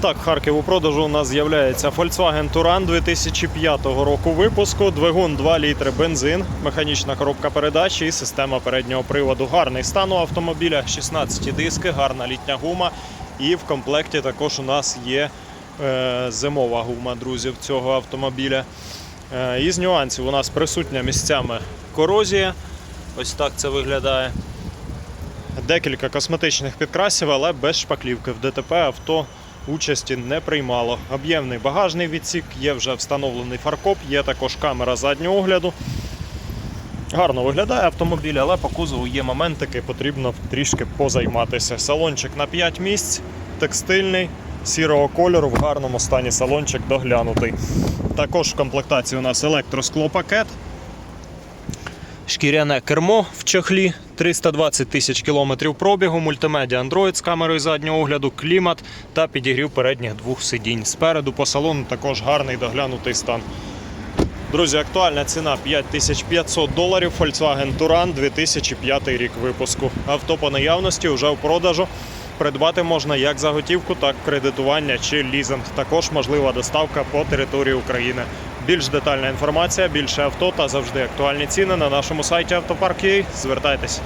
Так, Харків у продажу у нас з'являється Volkswagen Touran 2005 року випуску, двигун 2 літри бензин, механічна коробка передач і система переднього приводу. Гарний стан у автомобіля, 16 диски, гарна літня гума. І в комплекті також у нас є е, зимова гума, друзі, цього автомобіля. Е, із нюансів у нас присутня місцями корозія. Ось так це виглядає. Декілька косметичних підкрасів, але без шпаклівки. В ДТП авто участі не приймало. Об'ємний багажний відсік, є вже встановлений фаркоп, є також камера заднього огляду. Гарно виглядає автомобіль, але по кузову є моментики, потрібно трішки позайматися. Салончик на 5 місць, текстильний, сірого кольору, в гарному стані салончик доглянутий. Також в комплектації у нас електросклопакет, Шкіряне кермо в чохлі, 320 тисяч кілометрів пробігу, мультимедіа Android з камерою заднього огляду, клімат та підігрів передніх двох сидінь. Спереду по салону також гарний доглянутий стан. Друзі, актуальна ціна 5500 доларів. Volkswagen Touran 2005 рік випуску. Авто по наявності вже в продажу. Придбати можна як за готівку, так і кредитування чи лізинг. Також можлива доставка по території України. Більш детальна інформація, більше авто та завжди актуальні ціни на нашому сайті Автопарк.ua. Звертайтесь.